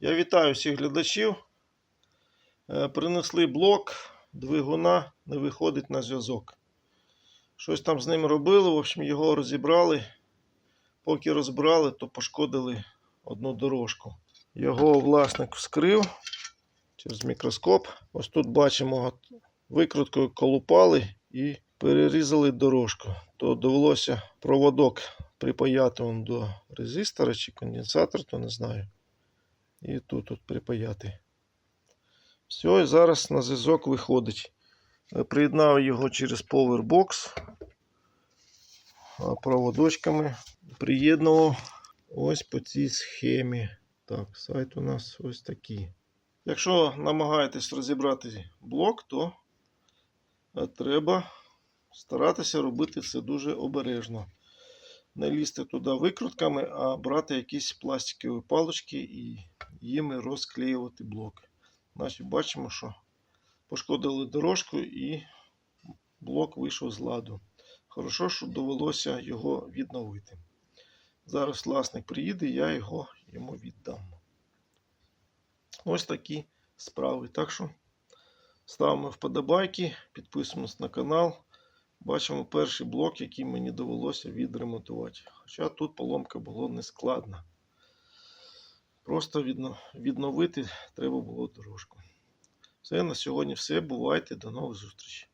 Я вітаю всіх глядачів. Е, Принесли блок двигуна, не виходить на зв'язок. Щось там з ним робили, в общем, його розібрали. Поки розбирали, то пошкодили одну дорожку. Його власник вскрив через мікроскоп. Ось тут бачимо, викруткою колупали і перерізали дорожку. То довелося проводок припаяти до резистора чи конденсатор, то не знаю. І тут от припаяти. Все, і зараз на зв'язок виходить. Е, Приєднав його через Powerbox проводочками. Приєднував ось по цій схемі. Так, сайт у нас ось такий. Якщо намагаєтесь розібрати блок, то е, треба старатися робити це дуже обережно. Не лізти туди викрутками, а брати якісь пластикові палички і їми розклеювати блок. Значить, бачимо, що пошкодили дорожку і блок вийшов з ладу. Хорошо, що довелося його відновити. Зараз власник приїде, я його йому віддам. Ось такі справи. Так що ставимо вподобайки, підписуємось на канал. Бачимо перший блок, який мені довелося відремонтувати. Хоча тут поломка була не складна. Просто відновити треба було дорожку. Все на сьогодні все. Бувайте. До нових зустрічей.